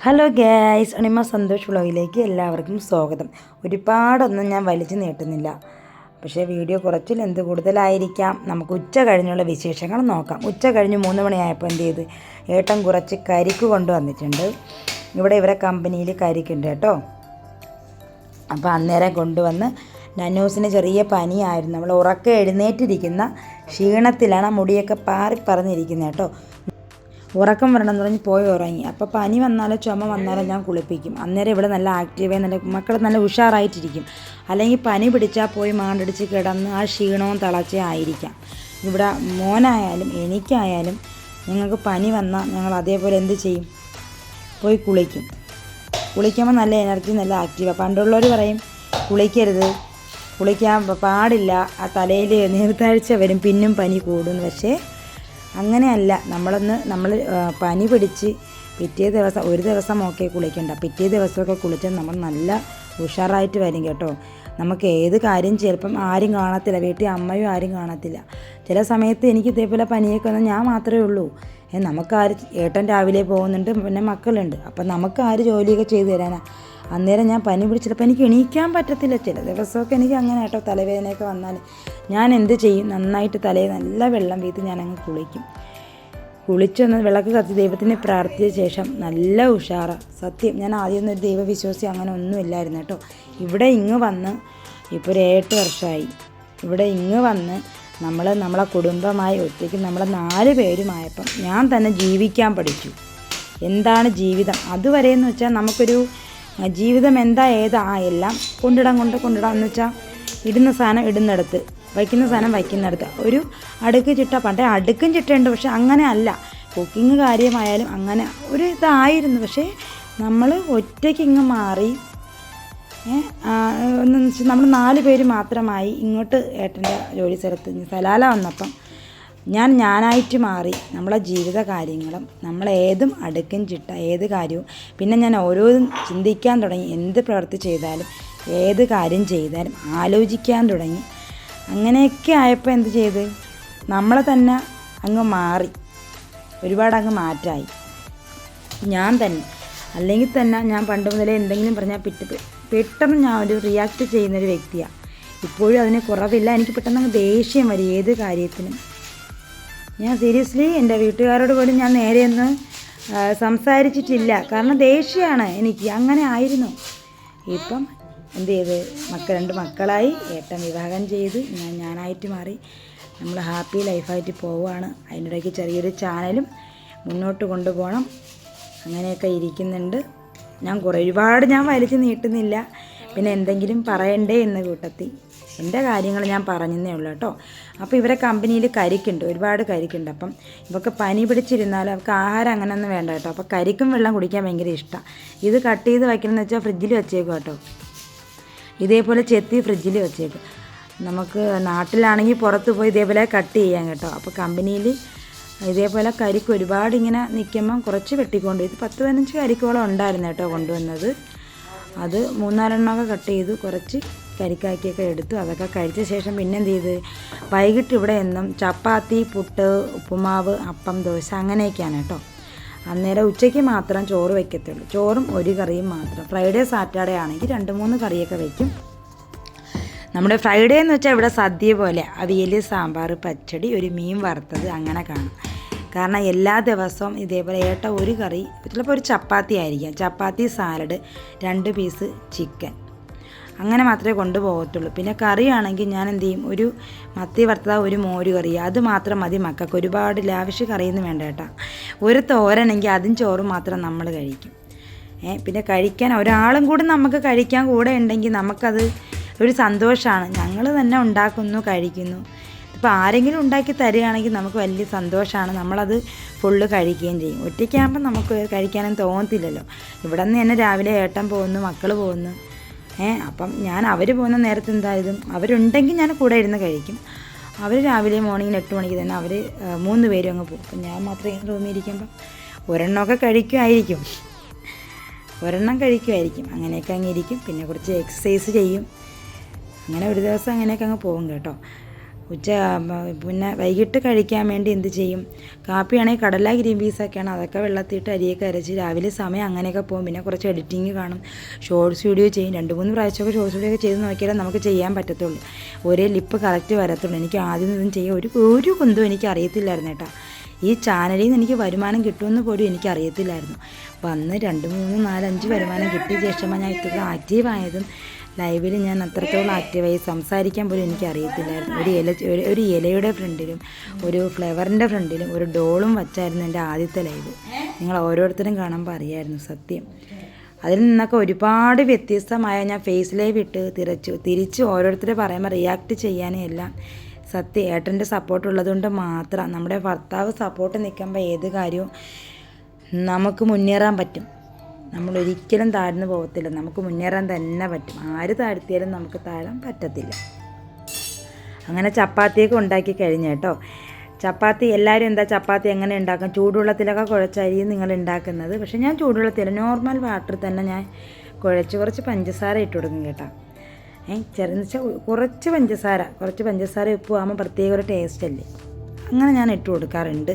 Hello gas അണിമ Santhosh വ്ളോഗിലേക്ക് എല്ലാവർക്കും സ്വാഗതം. ഒരുപാടൊന്നും ഞാൻ വലിച്ചു നീട്ടുന്നില്ല. പക്ഷേ വീഡിയോ കുറച്ചിൽ ലെന്ത് കൂടുതലായിരിക്കാം? നമുക്ക് ഉച്ച കഴിഞ്ഞുള്ള വിശേഷങ്ങൾ നോക്കാം. ഉച്ച കഴിഞ്ഞ് മൂന്ന് മണിയായപ്പോൾ എന്ത് ചെയ്ത്? ഏട്ടൻ കുറച്ച് കരിക്ക് കൊണ്ടുവന്നിട്ടുണ്ട് ഇവിടെ ഇവരെ കമ്പനിയിൽ കരിക്കുണ്ട് കേട്ടോ. അപ്പോൾ അന്നേരം കൊണ്ടുവന്ന് നനൂസിന് ചെറിയ പനിയായിരുന്നു. നമ്മൾ ഉറക്കെ എഴുന്നേറ്റിരിക്കുന്ന ക്ഷീണത്തിലാണ് മുടിയൊക്കെ പാറി പറഞ്ഞിരിക്കുന്നത് കേട്ടോ. ഉറക്കം വരണം എന്ന് പറഞ്ഞ് പോയി ഉറങ്ങി. അപ്പോൾ പനി വന്നാലോ ചുമ വന്നാലോ ഞാൻ കുളിപ്പിക്കും. അന്നേരം ഇവിടെ നല്ല ആക്റ്റീവായി നല്ല മക്കൾ നല്ല ഉഷാറായിട്ടിരിക്കും. അല്ലെങ്കിൽ പനി പിടിച്ചാൽ പോയി മാണ്ടടിച്ച് കിടന്ന് ആ ക്ഷീണവും തളച്ചേ ആയിരിക്കാം. ഇവിടെ മോനായാലും എനിക്കായാലും ഞങ്ങൾക്ക് പനി വന്നാൽ ഞങ്ങൾ അതേപോലെ എന്ത് ചെയ്യും? പോയി കുളിക്കും. കുളിക്കുമ്പോൾ നല്ല എനർജി നല്ല ആക്റ്റീവാണ് പണ്ടുള്ളവർ പറയും കുളിക്കരുത്. കുളിക്കാൻ പാടില്ല. ആ തലയിൽ നീർത്താഴ്ച വരും. പിന്നും പനി കൂടും. പക്ഷേ അങ്ങനെയല്ല. നമ്മളൊന്ന് നമ്മൾ പനി പിടിച്ച് പിറ്റേ ദിവസം ഒരു ദിവസം ഒക്കെ കുളിക്കണ്ട. പിറ്റേ ദിവസമൊക്കെ കുളിച്ചാൽ നമ്മൾ നല്ല ഉഷാറായിട്ട് വരും കേട്ടോ. നമുക്ക് ഏത് കാര്യം ചിലപ്പം ആരും കാണത്തില്ല. വീട്ടിൽ അമ്മയും ആരും കാണത്തില്ല. ചില സമയത്ത് എനിക്ക് ഇതേപോലെ പനിയൊക്കെ വന്നാൽ ഞാൻ മാത്രമേ ഉള്ളൂ. നമുക്ക് ആര് ഏട്ടൻ രാവിലെ പോകുന്നുണ്ട് പിന്നെ മക്കളുണ്ട്. അപ്പം നമുക്ക് ആര് ജോലിയൊക്കെ ചെയ്തു തരാനാ? അന്നേരം ഞാൻ പനി പിടിച്ചപ്പോൾ എനിക്ക് എണീക്കാൻ പറ്റത്തില്ല. ചില ദിവസമൊക്കെ എനിക്ക് അങ്ങനെ കേട്ടോ തലവേദനയൊക്കെ വന്നാൽ ഞാൻ എന്ത് ചെയ്യും? നന്നായിട്ട് തലയിൽ നല്ല വെള്ളം വീത്ത് ഞാനങ്ങ് കുളിക്കും. കുളിച്ചൊന്ന് വിളക്ക് കത്തി ദൈവത്തിനെ പ്രാർത്ഥിച്ച ശേഷം നല്ല ഉഷാറാണ് സത്യം ഞാൻ ആദ്യമൊന്നും ഒരു ദൈവവിശ്വാസി അങ്ങനെ ഒന്നുമില്ലായിരുന്നു കേട്ടോ. ഇവിടെ ഇങ്ങ് വന്ന് ഇപ്പോൾ ഒരു ഏട്ട് വർഷമായി. ഇവിടെ ഇങ്ങ് വന്ന് നമ്മൾ നമ്മളെ കുടുംബമായി ഒറ്റയ്ക്ക് നമ്മളെ നാല് പേരുമായപ്പം ഞാൻ തന്നെ ജീവിക്കാൻ പഠിച്ചു. എന്താണ് ജീവിതം? അതുവരെയെന്ന് വെച്ചാൽ നമുക്കൊരു ജീവിതം എന്താ ഏതാ? ആ എല്ലാം കൊണ്ടിടാൻ കൊണ്ട് കൊണ്ടിടാം. എന്ന് വെച്ചാൽ ഇടുന്ന സാധനം ഇടുന്നിടത്ത് വയ്ക്കുന്ന സാധനം വയ്ക്കുന്നിടത്ത്. ഒരു അടുക്ക് ചിട്ട പണ്ടേ അടുക്കും ചിട്ടയുണ്ട് പക്ഷെ അങ്ങനെ അല്ല. കുക്കിംഗ് കാര്യമായാലും അങ്ങനെ ഒരു ഇതായിരുന്നു. പക്ഷേ നമ്മൾ ഒറ്റയ്ക്ക് ഇങ്ങ് മാറി നമ്മൾ നാല് പേര് മാത്രമായി ഇങ്ങോട്ട് ഏട്ടന്റെ ജോലി സ്ഥലത്ത്. സലാല വന്നപ്പം ഞാൻ ഞാനായിട്ട് മാറി നമ്മളെ ജീവിത കാര്യങ്ങളും നമ്മളേതും അടുക്കും ചിട്ട ഏത് കാര്യവും. പിന്നെ ഞാൻ ഓരോന്നും ചിന്തിക്കാൻ തുടങ്ങി എന്ത് പ്രവൃത്തി ചെയ്താലും ഏത് കാര്യം ചെയ്താലും ആലോചിക്കാൻ തുടങ്ങി. അങ്ങനെയൊക്കെ ആയപ്പോൾ എന്ത് ചെയ്ത്? നമ്മളെ തന്നെ അങ്ങ് മാറി. ഒരുപാട് അങ്ങ് മാറ്റായി. ഞാൻ തന്നെ. അല്ലെങ്കിൽ തന്നെ ഞാൻ പണ്ട് മുതലേ എന്തെങ്കിലും പറഞ്ഞാൽ പിറ്റ് പെട്ടെന്ന് ഞാൻ ഒരു റിയാക്ട് ചെയ്യുന്നൊരു വ്യക്തിയാണ്. ഇപ്പോഴും അതിന് കുറവില്ല. എനിക്ക് പെട്ടെന്ന് അങ്ങ് ദേഷ്യം വരും. ഏത് കാര്യത്തിനും. ഞാൻ സീരിയസ്ലി എന്റെ വീട്ടുകാരോട് പോലും ഞാൻ നേരെയൊന്ന് സംസാരിച്ചിട്ടില്ല. കാരണം ദേഷ്യമാണ് എനിക്ക്. അങ്ങനെ ആയിരുന്നു. ഇപ്പം എന്ത് ചെയ്ത്? മക്കൾ രണ്ട് മക്കളായി. ഏട്ടൻ വിവാഹം ചെയ്ത്. ഞാൻ ഞാനായിട്ട് മാറി. നമ്മൾ ഹാപ്പി ലൈഫായിട്ട് പോവുകയാണ്. അതിനിടയ്ക്ക് ചെറിയൊരു ചാനലും മുന്നോട്ട് കൊണ്ടുപോകണം. അങ്ങനെയൊക്കെ ഇരിക്കുന്നുണ്ട്. ഞാൻ കുറേ ഒരുപാട് ഞാൻ വലിച്ചു നീട്ടുന്നില്ല. പിന്നെ എന്തെങ്കിലും പറയണ്ടേ എന്ന കൂട്ടത്തിൽ. എന്റെ കാര്യങ്ങൾ ഞാൻ പറഞ്ഞതേ ഉള്ളൂ കേട്ടോ. അപ്പോൾ ഇവരെ കമ്പനിയിൽ കരിക്കുണ്ട് ഒരുപാട് കരിക്കുണ്ട്. അപ്പം ഇവർക്ക് പനി പിടിച്ചിരുന്നാൽ അവർക്ക് ആഹാരം അങ്ങനെയൊന്നും വേണ്ട കേട്ടോ. അപ്പോൾ കരിക്കും വെള്ളം കുടിക്കാൻ ഭയങ്കര ഇഷ്ടമാണ് ഇത് കട്ട് ചെയ്ത് വയ്ക്കണമെന്ന് വെച്ചാൽ ഫ്രിഡ്ജിൽ വെച്ചേക്കും കേട്ടോ. ഇതേപോലെ ചെത്തി ഫ്രിഡ്ജിൽ വെച്ചേക്കും. നമുക്ക് നാട്ടിലാണെങ്കിൽ പുറത്ത് പോയി ഇതേപോലെ കട്ട് ചെയ്യാം കേട്ടോ. അപ്പോൾ കമ്പനിയിൽ ഇതേപോലെ കരിക്ക് ഒരുപാട് ഇങ്ങനെ നിൽക്കുമ്പം കുറച്ച് വെട്ടിക്കൊണ്ട് ഇത് പത്ത് പതിനഞ്ച് കരിക്കോളം ഉണ്ടായിരുന്നു കേട്ടോ കൊണ്ടുവന്നത്. അത് മൂന്നാലെണ്ണമൊക്കെ കട്ട് ചെയ്ത് കുറച്ച് കരിക്കാക്കിയൊക്കെ എടുത്തു അതൊക്കെ കഴിച്ച ശേഷം പിന്നെ എന്ത് ചെയ്ത് വൈകിട്ട് ഇവിടെ എന്നും ചപ്പാത്തി പുട്ട് ഉപ്പുമാവ് അപ്പം ദോശ അങ്ങനെയൊക്കെയാണ് കേട്ടോ. അന്നേരം ഉച്ചയ്ക്ക് മാത്രം ചോറ് വയ്ക്കത്തുള്ളൂ ചോറും ഒരു കറിയും മാത്രം. ഫ്രൈഡേ സാറ്റർഡേ ആണെങ്കിൽ രണ്ട് മൂന്ന് കറിയൊക്കെ വയ്ക്കും നമ്മുടെ ഫ്രൈഡേ എന്ന് വെച്ചാൽ ഇവിടെ സദ്യ പോലെ. അവിയൽ സാമ്പാർ പച്ചടി ഒരു മീൻ വറുത്തത് അങ്ങനെ കാണും. കാരണം എല്ലാ ദിവസവും ഇതേപോലെ ഏട്ട ഒരു കറി ചിലപ്പോൾ ഒരു ചപ്പാത്തി ആയിരിക്കാം. ചപ്പാത്തി സാലഡ് രണ്ട് പീസ് ചിക്കൻ. അങ്ങനെ മാത്രമേ കൊണ്ടുപോകത്തുള്ളൂ. പിന്നെ കറിയാണെങ്കിൽ ഞാൻ എന്ത് ചെയ്യും? ഒരു മത്തി വറുത്തത ഒരു മോര് കറി. അത് മാത്രം മതി മക്കൾക്ക്. ഒരുപാട് ലാവിഷ് കറിയൊന്നും വേണ്ട കേട്ടോ. ഒരു തോരനെങ്കിൽ അതും ചോറും മാത്രം നമ്മൾ കഴിക്കും. ഏ പിന്നെ കഴിക്കാൻ ഒരാളും കൂടി നമുക്ക് കഴിക്കാൻ കൂടെ ഉണ്ടെങ്കിൽ നമുക്കത് ഒരു സന്തോഷമാണ് ഞങ്ങൾ തന്നെ ഉണ്ടാക്കുന്നു കഴിക്കുന്നു. ഇപ്പോൾ ആരെങ്കിലും ഉണ്ടാക്കി തരികയാണെങ്കിൽ നമുക്ക് വലിയ സന്തോഷമാണ് നമ്മളത് ഫുള്ള് കഴിക്കുകയും ചെയ്യും. ഒറ്റയ്ക്കാകുമ്പോൾ നമുക്ക് കഴിക്കാനും തോന്നത്തില്ലല്ലോ. ഇവിടെ നിന്ന് തന്നെ രാവിലെ ഏട്ടൻ പോകുന്നു മക്കൾ പോകുന്നു. ഏ അപ്പം ഞാൻ അവർ പോകുന്ന നേരത്തെ എന്തായതും അവരുണ്ടെങ്കിൽ ഞാൻ കൂടെ ഇരുന്ന് കഴിക്കും. അവർ രാവിലെ മോർണിംഗിന് എട്ട് മണിക്ക് തന്നെ അവർ മൂന്ന് പേരും അങ്ങ് പോകും. അപ്പം ഞാൻ മാത്രമേ റൂമിൽ ഒരെണ്ണമൊക്കെ കഴിക്കുമായിരിക്കും. ഒരെണ്ണം കഴിക്കുമായിരിക്കും. അങ്ങനെയൊക്കെ അങ്ങ് ഇരിക്കും. പിന്നെ കുറച്ച് എക്സസൈസ് ചെയ്യും. അങ്ങനെ ഒരു ദിവസം അങ്ങനെയൊക്കെ അങ്ങ് പോകും കേട്ടോ. ഉച്ച പിന്നെ വൈകിട്ട് കഴിക്കാൻ വേണ്ടി എന്ത് ചെയ്യും? കാപ്പിയാണെങ്കിൽ കടല ഗ്രീൻ പീസൊക്കെയാണ്. അതൊക്കെ വെള്ളത്തിയിട്ട് അരിയൊക്കെ അരച്ച് രാവിലെ സമയം അങ്ങനെയൊക്കെ പോകും. പിന്നെ കുറച്ച് എഡിറ്റിങ് കാണും. ഷോർട്സ് വീഡിയോ ചെയ്യും. രണ്ട് മൂന്ന് പ്രാവശ്യമൊക്കെ ഷോർട്സ് വീഡിയോ ഒക്കെ ചെയ്ത് നോക്കിയാലേ നമുക്ക് ചെയ്യാൻ പറ്റത്തുള്ളൂ. ഒരേ ലിപ്പ് കറക്റ്റ് വരത്തുള്ളൂ. എനിക്ക് ആദ്യം ഇതും ചെയ്യാൻ ഒരു ഒരു കുന്തും എനിക്ക് അറിയത്തില്ലായിരുന്നു കേട്ടോ. ഈ ചാനലിൽ നിന്ന് എനിക്ക് വരുമാനം കിട്ടുമെന്ന് പോലും എനിക്കറിയത്തില്ലായിരുന്നു. വന്ന് രണ്ട് മൂന്ന് നാലഞ്ച് വരുമാനം കിട്ടിയ ശേഷമാണ് ഞാൻ ഇത്ര ആക്റ്റീവായതും ലൈവിൽ ഞാൻ അത്രത്തോളം ആക്റ്റീവായി സംസാരിക്കാൻ പോലും എനിക്കറിയത്തില്ലായിരുന്നു. ഒരു ഇല ഒരു- ഇലയുടെ ഫ്രണ്ടിലും ഒരു ഫ്ലവറിന്റെ ഫ്രണ്ടിലും ഒരു ഡോളും വച്ചായിരുന്നു എന്റെ ആദ്യത്തെ ലൈവ് നിങ്ങൾ ഓരോരുത്തരും കാണുമ്പോൾ അറിയായിരുന്നു സത്യം. അതിൽ നിന്നൊക്കെ ഒരുപാട് വ്യത്യസ്തമായ ഞാൻ ഫേസ് ലൈവ് ഇട്ട് തിരച്ചു തിരിച്ച് ഓരോരുത്തരെ പറയുമ്പോൾ റിയാക്ട് ചെയ്യാനും എല്ലാം സത്യം ഏട്ടന്റെ സപ്പോർട്ട് ഉള്ളതുകൊണ്ട് മാത്രം നമ്മുടെ ഭർത്താവ് സപ്പോർട്ട് നിൽക്കുമ്പോൾ ഏത് കാര്യവും നമുക്ക് മുന്നേറാൻ പറ്റും. നമ്മൾ ഒരിക്കലും താഴ്ന്നു പോകത്തില്ല. നമുക്ക് മുന്നേറാൻ തന്നെ പറ്റും. ആര് താഴ്ത്തിയാലും നമുക്ക് താഴാൻ പറ്റത്തില്ല. അങ്ങനെ ചപ്പാത്തിയൊക്കെ ഉണ്ടാക്കി കഴിഞ്ഞു കേട്ടോ. ചപ്പാത്തി എല്ലാവരും എന്താ ചപ്പാത്തി എങ്ങനെ ഉണ്ടാക്കും? ചൂടുവെള്ളത്തിലൊക്കെ കുഴച്ചായിരിക്കും നിങ്ങൾ ഉണ്ടാക്കുന്നത്. പക്ഷേ ഞാൻ ചൂടുവെള്ളത്തിൽ നോർമൽ വാട്ടർ തന്നെ ഞാൻ കുഴച്ച് കുറച്ച് പഞ്ചസാര ഇട്ട് കൊടുക്കും കേട്ടോ. ഏ ചെറുന്ന് വെച്ചാൽ കുറച്ച് പഞ്ചസാര കുറച്ച് പഞ്ചസാര ഉപ്പ് ആകുമ്പോൾ പ്രത്യേക ഒരു ടേസ്റ്റ് അല്ലേ? അങ്ങനെ ഞാൻ ഇട്ട് കൊടുക്കാറുണ്ട്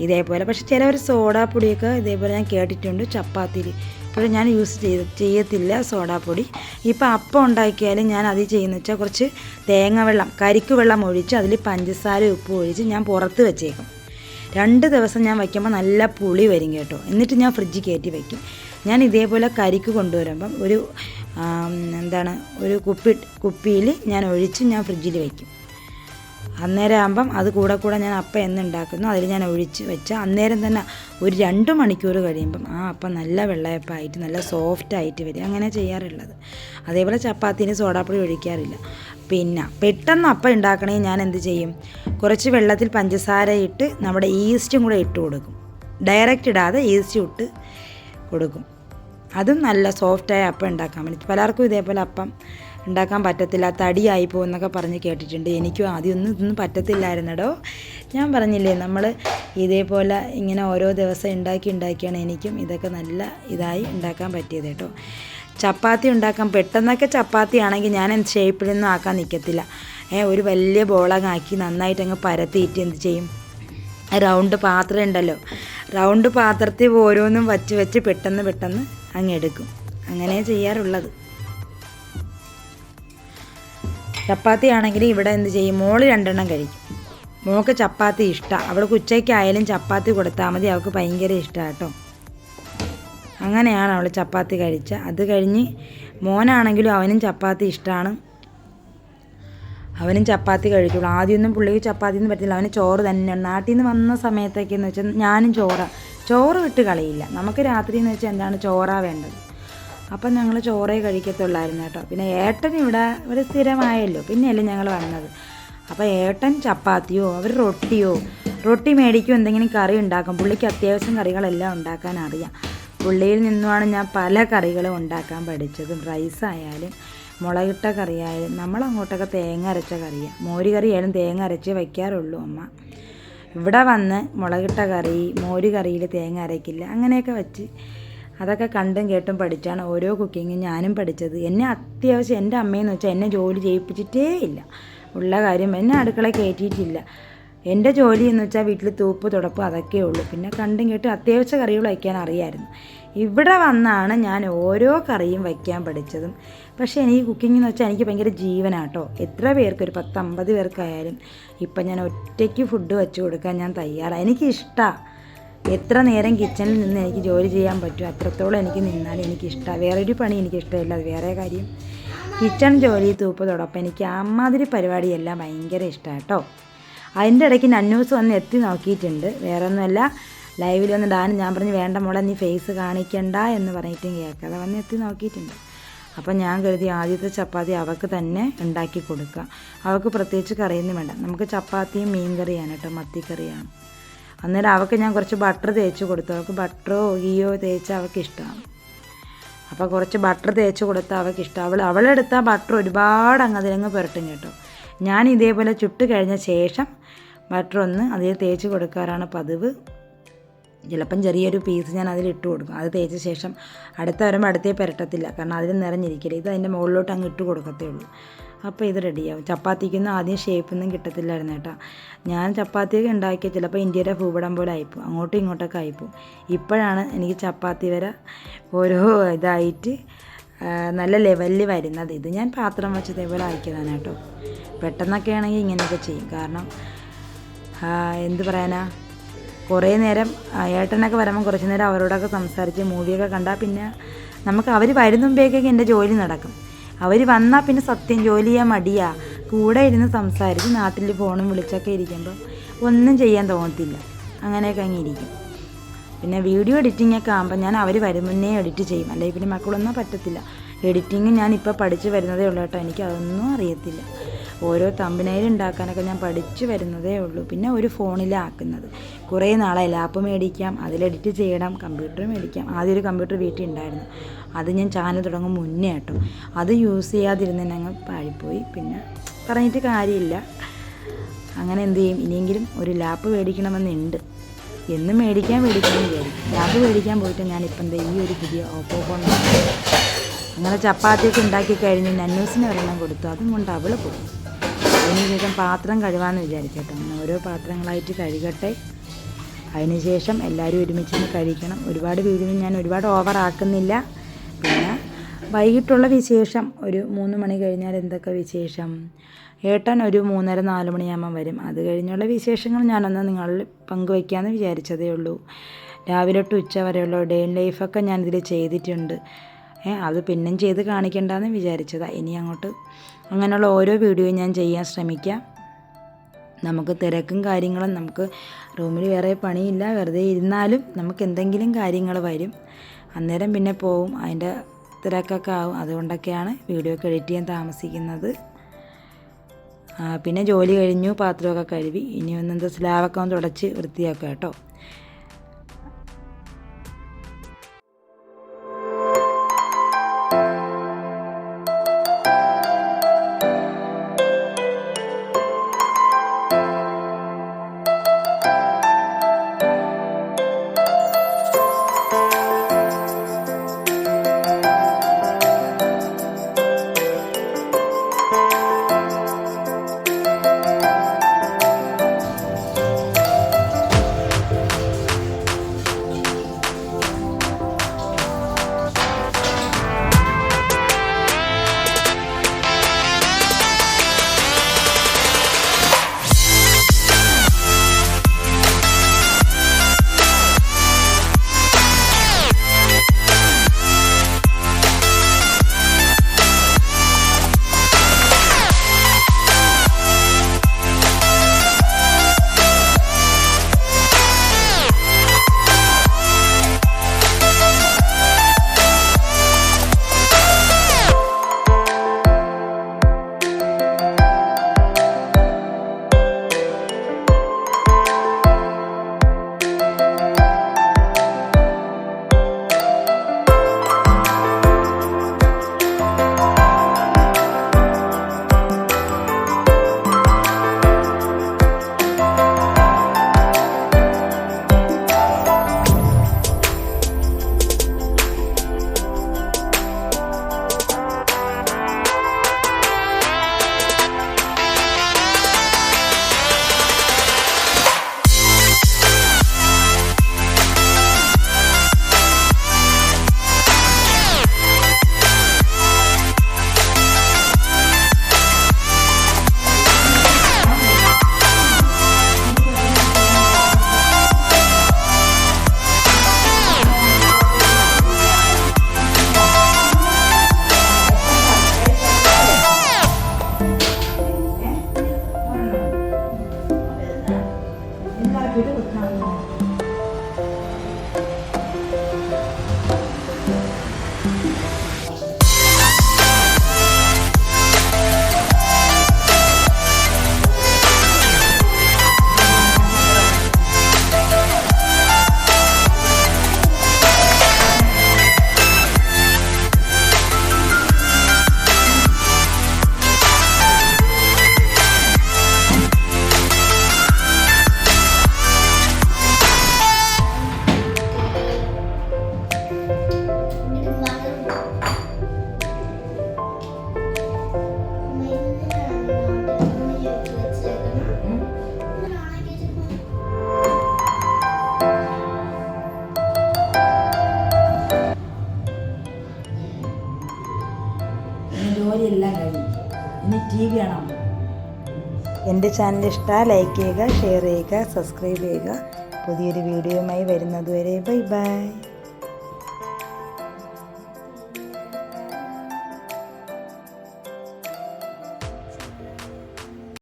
ഇതേപോലെ. പക്ഷെ ചിലവർ സോഡാപ്പൊടിയൊക്കെ ഇതേപോലെ ഞാൻ കേട്ടിട്ടുണ്ട് ചപ്പാത്തിയിൽ. ഇപ്പോഴും ഞാൻ യൂസ് ചെയ്ത് ചെയ്യത്തില്ല സോഡാപ്പൊടി. ഇപ്പോൾ അപ്പം ഉണ്ടാക്കിയാലും ഞാൻ അത് ചെയ്യുന്ന വെച്ചാൽ കുറച്ച് തേങ്ങ വെള്ളം കരിക്ക് വെള്ളം ഒഴിച്ച് അതിൽ പഞ്ചസാര ഉപ്പ് ഒഴിച്ച് ഞാൻ പുറത്ത് വെച്ചേക്കും. രണ്ട് ദിവസം ഞാൻ വയ്ക്കുമ്പോൾ നല്ല പുളി വരും കേട്ടോ. എന്നിട്ട് ഞാൻ ഫ്രിഡ്ജ് കയറ്റി വയ്ക്കും. ഞാൻ ഇതേപോലെ കരിക്ക് കൊണ്ടുവരുമ്പം ഒരു എന്താണ് ഒരു കുപ്പി കുപ്പിയിൽ ഞാൻ ഒഴിച്ച് ഞാൻ ഫ്രിഡ്ജിൽ വയ്ക്കും അന്നേരം ആകുമ്പം അത് കൂടെ കൂടെ ഞാൻ അപ്പം എന്നുണ്ടാക്കുന്നു. അതിൽ ഞാൻ ഒഴിച്ച് വെച്ച് അന്നേരം തന്നെ ഒരു രണ്ട് മണിക്കൂർ കഴിയുമ്പം ആ അപ്പം നല്ല വെള്ളയപ്പമായിട്ട് നല്ല സോഫ്റ്റ് ആയിട്ട് വരും. അങ്ങനെ ചെയ്യാറുള്ളത്. അതേപോലെ ചപ്പാത്തിന് സോഡാപ്പൊടി ഒഴിക്കാറില്ല. പിന്നെ പെട്ടെന്ന് അപ്പം ഉണ്ടാക്കണമെങ്കിൽ ഞാൻ എന്ത് ചെയ്യും? കുറച്ച് വെള്ളത്തിൽ പഞ്ചസാര ഇട്ട് നമ്മുടെ ഈസ്റ്റും കൂടെ ഇട്ട് കൊടുക്കും. ഡയറക്റ്റ് ഇടാതെ ഈസ്റ്റ് ഇട്ട് കൊടുക്കും. അതും നല്ല സോഫ്റ്റായ അപ്പം ഉണ്ടാക്കാൻ പറ്റും പലർക്കും ഇതേപോലെ അപ്പം ഉണ്ടാക്കാൻ പറ്റത്തില്ല തടിയായി പോകുന്നൊക്കെ പറഞ്ഞ് കേട്ടിട്ടുണ്ട്. എനിക്കും ആദ്യമൊന്നും ഇതൊന്നും പറ്റത്തില്ലായിരുന്നടോ. ഞാൻ പറഞ്ഞില്ലേ നമ്മൾ ഇതേപോലെ ഇങ്ങനെ ഓരോ ദിവസം ഉണ്ടാക്കി ഉണ്ടാക്കിയാണ് എനിക്കും ഇതൊക്കെ നല്ല ഇതായി ഉണ്ടാക്കാൻ പറ്റിയത് കേട്ടോ. ചപ്പാത്തി ഉണ്ടാക്കാൻ പെട്ടെന്നൊക്കെ ചപ്പാത്തി ആണെങ്കിൽ ഞാൻ എന്ത് ഷേപ്പിലൊന്നും ആക്കാൻ നിൽക്കത്തില്ല ഏ ഒരു വലിയ ബോളങ്ങാക്കി നന്നായിട്ട് അങ്ങ് പരത്തിയിട്ട് എന്ത് ചെയ്യും? റൗണ്ട് പാത്രം ഉണ്ടല്ലോ. റൗണ്ട് പാത്രത്തിൽ ഓരോന്നും വച്ച് വെച്ച് പെട്ടെന്ന് പെട്ടെന്ന് അങ്ങ് എടുക്കും അങ്ങനെ ചെയ്യാറുള്ളത്. ചപ്പാത്തി ആണെങ്കിൽ ഇവിടെ എന്ത് ചെയ്യും? മോൾ രണ്ടെണ്ണം കഴിക്കും. മോൾക്ക് ചപ്പാത്തി ഇഷ്ടമാണ് അവൾക്ക് ഉച്ചയ്ക്കായാലും ചപ്പാത്തി കൊടുത്താൽ മതി. അവൾക്ക് ഭയങ്കര ഇഷ്ടമാണ് കേട്ടോ. അങ്ങനെയാണ് അവൾ ചപ്പാത്തി കഴിച്ച അത് കഴിഞ്ഞ് മോനാണെങ്കിലും അവനും ചപ്പാത്തി ഇഷ്ടമാണ് അവനും ചപ്പാത്തി കഴിക്കുള്ളൂ. ആദ്യമൊന്നും പുള്ളിക്ക് ചപ്പാത്തി ഒന്നും പറ്റില്ല അവന് ചോറ് തന്നെ നാട്ടിൽ നിന്ന് വന്ന സമയത്തൊക്കെ എന്ന് വെച്ചാൽ ഞാനും ചോറ്. ചോറ് വിട്ട് കളയില്ല. നമുക്ക് രാത്രി എന്ന് വെച്ചാൽ എന്താണ് ചോറാ വേണ്ടത്. അപ്പം ഞങ്ങൾ ചോറേ കഴിക്കത്തുള്ളായിരുന്നു കേട്ടോ. പിന്നെ ഏട്ടൻ ഇവിടെ ഒരു സ്ഥിരമായല്ലോ. പിന്നെയല്ലേ ഞങ്ങൾ വന്നത്. അപ്പോൾ ഏട്ടൻ ചപ്പാത്തിയോ അവർ റൊട്ടിയോ റൊട്ടി മേടിക്കും എന്തെങ്കിലും കറി ഉണ്ടാക്കും. പുള്ളിക്ക് അത്യാവശ്യം കറികളെല്ലാം ഉണ്ടാക്കാൻ അറിയാം. പുള്ളിയിൽ നിന്നുമാണ് ഞാൻ പല കറികളും ഉണ്ടാക്കാൻ പഠിച്ചതും. റൈസായാലും മുളകിട്ട കറിയായാലും നമ്മളങ്ങോട്ടൊക്കെ തേങ്ങ അരച്ച കറിയാണ് മോര് കറിയായാലും തേങ്ങ അരച്ച് വയ്ക്കാറുള്ളൂ അമ്മ. ഇവിടെ വന്ന് മുളകിട്ട കറി മോര് കറിയിൽ തേങ്ങ അരയ്ക്കില്ല അങ്ങനെയൊക്കെ വെച്ച് അതൊക്കെ കണ്ടും കേട്ടും പഠിച്ചാണ് ഓരോ കുക്കിങ്ങും ഞാനും പഠിച്ചത്. എന്നെ അത്യാവശ്യം എന്റെ അമ്മയെന്ന് വെച്ചാൽ എന്നെ ജോലി ചെയ്യിപ്പിച്ചിട്ടേ ഇല്ല. ഉള്ള കാര്യം എന്നെ അടുക്കള കയറ്റിയിട്ടില്ല. എന്റെ ജോലി എന്ന് വെച്ചാൽ വീട്ടിൽ തൂപ്പ് തുടപ്പ് അതൊക്കെ ഉള്ളൂ. പിന്നെ കണ്ടും കേട്ടും അത്യാവശ്യ കറികൾ വയ്ക്കാൻ അറിയായിരുന്നു. ഇവിടെ വന്നാണ് ഞാൻ ഓരോ കറിയും വയ്ക്കാൻ പഠിച്ചതും. പക്ഷേ എനിക്ക് കുക്കിംഗ് എന്ന് വെച്ചാൽ എനിക്ക് ഭയങ്കര ജീവനാട്ടോ. എത്ര പേർക്ക് ഒരു പത്ത് അമ്പത് പേർക്കായാലും ഇപ്പം ഞാൻ ഒറ്റയ്ക്ക് ഫുഡ് വെച്ച് കൊടുക്കാൻ ഞാൻ തയ്യാറാണ് എനിക്കിഷ്ടമാണ് എത്ര നേരം കിച്ചണിൽ നിന്ന് എനിക്ക് ജോലി ചെയ്യാൻ പറ്റും അത്രത്തോളം എനിക്ക് നിന്നാൽ എനിക്കിഷ്ടമാണ് വേറൊരു പണി എനിക്കിഷ്ടമില്ല അത് വേറെ കാര്യം. കിച്ചൺ ജോലി തൂപ്പതോടൊപ്പം തുടപ്പം എനിക്ക് അമ്മാതിരി പരിപാടിയെല്ലാം ഭയങ്കര ഇഷ്ടമാണ് കേട്ടോ. അതിന്റെ ഇടയ്ക്ക് നന്നൂസ് വന്ന് എത്തി നോക്കിയിട്ടുണ്ട്. വേറെ ഒന്നുമല്ല ലൈവിൽ വന്ന് ഡാൻ ഞാൻ പറഞ്ഞ് വേണ്ട മോളെ നീ ഫേസ് കാണിക്കണ്ട എന്ന് പറഞ്ഞിട്ടും കേൾക്കാതെ വന്ന് എത്തി നോക്കിയിട്ടുണ്ട്. അപ്പം ഞാൻ കരുതി ആദ്യത്തെ ചപ്പാത്തി അവൾക്ക് തന്നെ ഉണ്ടാക്കി കൊടുക്കുക അവൾക്ക് പ്രത്യേകിച്ച് കറിയൊന്നും വേണ്ട. നമുക്ക് ചപ്പാത്തിയും മീൻ കറിയാണ് കേട്ടോ മത്തിക്കറിയാണ്. അന്നേരം അവൾക്ക് ഞാൻ കുറച്ച് ബട്ടർ തേച്ച് കൊടുത്തു. അവൾക്ക് ബട്ടറോ ഗീയോ തേച്ച് അവൾക്ക് ഇഷ്ടമാണ്. അപ്പോൾ കുറച്ച് ബട്ടർ തേച്ച് കൊടുത്താൽ അവൾക്ക് ഇഷ്ടം അവൾ അവളെടുത്ത ബട്ടർ ഒരുപാട് അങ്ങ് അതിലങ്ങ് പുരട്ടും കേട്ടോ. ഞാൻ ഇതേപോലെ ചുട്ട് കഴിഞ്ഞ ശേഷം ബട്ടർ ഒന്ന് അതിൽ തേച്ച് കൊടുക്കാറാണ് പതിവ്. ചിലപ്പം ചെറിയൊരു പീസ് ഞാൻ അതിൽ ഇട്ട് കൊടുക്കും. അത് തേച്ച ശേഷം അടുത്ത വരുമ്പോൾ അടുത്തേ പുരട്ടത്തില്ല. കാരണം അതിൽ നിറഞ്ഞിരിക്കില്ല. ഇത് അതിന്റെ മുകളിലോട്ട് അങ്ങ് ഇട്ട് കൊടുക്കത്തേ ഉള്ളൂ. അപ്പോൾ ഇത് റെഡിയാവും ചപ്പാത്തിക്കൊന്നും ആദ്യം ഷേപ്പൊന്നും കിട്ടത്തില്ലായിരുന്നു കേട്ടോ. ഞാൻ ചപ്പാത്തിയൊക്കെ ഉണ്ടാക്കിയ ചിലപ്പോൾ ഇന്ത്യയുടെ ഭൂപടം പോലെ ആയിപ്പോവും. അങ്ങോട്ടും ഇങ്ങോട്ടൊക്കെ ആയിപ്പോവും. ഇപ്പോഴാണ് എനിക്ക് ചപ്പാത്തി വരെ ഓരോ ഇതായിട്ട് നല്ല ലെവലിൽ വരുന്നത്. ഇത് ഞാൻ പാത്രം വെച്ചതേപോലെ അയക്കുന്നതാണ് കേട്ടോ. പെട്ടെന്നൊക്കെ ആണെങ്കിൽ ഇങ്ങനെയൊക്കെ ചെയ്യും. കാരണം എന്ത് പറയാനാ? കുറേ നേരം ഏട്ടനൊക്കെ വരുമ്പോൾ കുറച്ച് നേരം അവരോടൊക്കെ സംസാരിച്ച് മൂവിയൊക്കെ കണ്ടാൽ പിന്നെ നമുക്ക് അവർ വരുന്നുമ്പോഴേക്കൊക്കെ എന്റെ ജോലി നടക്കും. അവർ വന്നാൽ പിന്നെ സത്യം ജോലി ചെയ്യാൻ മടിയാ. കൂടെ ഇരുന്ന് സംസാരിച്ച് നാട്ടിൽ ഫോണും വിളിച്ചൊക്കെ ഇരിക്കുമ്പോൾ ഒന്നും ചെയ്യാൻ തോന്നത്തില്ല. അങ്ങനെയൊക്കെ അങ്ങ് ഇരിക്കും. പിന്നെ വീഡിയോ എഡിറ്റിംഗ് ഒക്കെ ആകുമ്പോൾ ഞാൻ അവർ വരുമുന്നേ എഡിറ്റ് ചെയ്യും. അല്ലെങ്കിൽ പിന്നെ മക്കളൊന്നും പറ്റത്തില്ല. എഡിറ്റിംഗ് ഞാൻ ഇപ്പോൾ പഠിച്ച് വരുന്നതേ ഉള്ളൂ കേട്ടോ. എനിക്ക് അതൊന്നും അറിയത്തില്ല. ഓരോ തമ്പനയിൽ ഉണ്ടാക്കാനൊക്കെ ഞാൻ പഠിച്ചു വരുന്നതേ ഉള്ളൂ. പിന്നെ ഒരു ഫോണിലാക്കുന്നത് കുറേ നാളെ ലാപ്പ് മേടിക്കാം അതിൽ എഡിറ്റ് ചെയ്യണം കമ്പ്യൂട്ടർ മേടിക്കാം. ആദ്യം ഒരു കമ്പ്യൂട്ടർ വീട്ടിൽ ഉണ്ടായിരുന്നു അത് ഞാൻ ചാനൽ തുടങ്ങും മുന്നേ കേട്ടോ. അത് യൂസ് ചെയ്യാതിരുന്നതിനങ്ങ് പാഴിപ്പോയി. പിന്നെ പറഞ്ഞിട്ട് കാര്യമില്ല. അങ്ങനെ എന്ത് ചെയ്യും? ഇനിയെങ്കിലും ഒരു ലാപ്പ് മേടിക്കണമെന്നുണ്ട്. എന്നും മേടിക്കാൻ മേടിക്കാമെന്ന് വിചാരിക്കും. ലാപ്പ് മേടിക്കാൻ പോയിട്ട് ഞാനിപ്പം എന്താ ഈ ഒരു പുതിയ ഓപ്പോ ഫോൺ. അങ്ങനെ ചപ്പാത്തിയൊക്കെ ഉണ്ടാക്കി കഴിഞ്ഞ് നന്നൂസിന് ഒരെണ്ണം കൊടുത്തു. അതും കൊണ്ട് അവൾ പോയി. അതിനുശേഷം പാത്രം കഴുകാമെന്ന് വിചാരിക്കട്ടെ അങ്ങനെ ഓരോ പാത്രങ്ങളായിട്ട് കഴുകട്ടെ. അതിനുശേഷം എല്ലാവരും ഒരുമിച്ച് കഴിക്കണം. ഒരുപാട് വീഡിയോ ഞാൻ ഒരുപാട് ഓവർ ആക്കുന്നില്ല. പിന്നെ വൈകിട്ടുള്ള വിശേഷം ഒരു മൂന്ന് മണി കഴിഞ്ഞാൽ എന്തൊക്കെ വിശേഷം? ഏട്ടൻ ഒരു മൂന്നര നാല് മണിയാകുമ്പം വരും. അത് കഴിഞ്ഞുള്ള വിശേഷങ്ങൾ ഞാനൊന്ന് നിങ്ങളിൽ പങ്കുവയ്ക്കാമെന്ന് വിചാരിച്ചതേ ഉള്ളൂ. രാവിലെ തൊട്ട് ഉച്ച വരെയുള്ള ഡേ ലൈഫൊക്കെ ഞാനിതിൽ ചെയ്തിട്ടുണ്ട്. അത് പിന്നും ചെയ്ത് കാണിക്കണ്ടെന്ന് വിചാരിച്ചതാണ് ഇനി അങ്ങോട്ട് അങ്ങനെയുള്ള ഓരോ വീഡിയോയും ഞാൻ ചെയ്യാൻ ശ്രമിക്കാം. നമുക്ക് തിരക്കും കാര്യങ്ങളും നമുക്ക് റൂമിൽ വേറെ പണിയില്ല. വെറുതെ ഇരുന്നാലും നമുക്ക് എന്തെങ്കിലും കാര്യങ്ങൾ വരും. അന്നേരം പിന്നെ പോവും. അതിന്റെ തിരക്കൊക്കെ ആവും. അതുകൊണ്ടൊക്കെയാണ് വീഡിയോ ഒക്കെ എഡിറ്റ് ചെയ്യാൻ താമസിക്കുന്നത്. പിന്നെ ജോലി കഴിഞ്ഞു പാത്രമൊക്കെ കഴുകി. ഇനി ഒന്ന് എന്താ സ്ലാവൊക്കെ ഒന്ന് തുടച്ച് വൃത്തിയാക്കുക കേട്ടോ. എന്റെ ചാനൽ ഇഷ്ടമാണ് ലൈക്ക് ചെയ്യുക ഷെയർ ചെയ്യുക സബ്സ്ക്രൈബ് ചെയ്യുക. പുതിയൊരു വീഡിയോയുമായി വരുന്നതുവരെ ബൈ ബൈ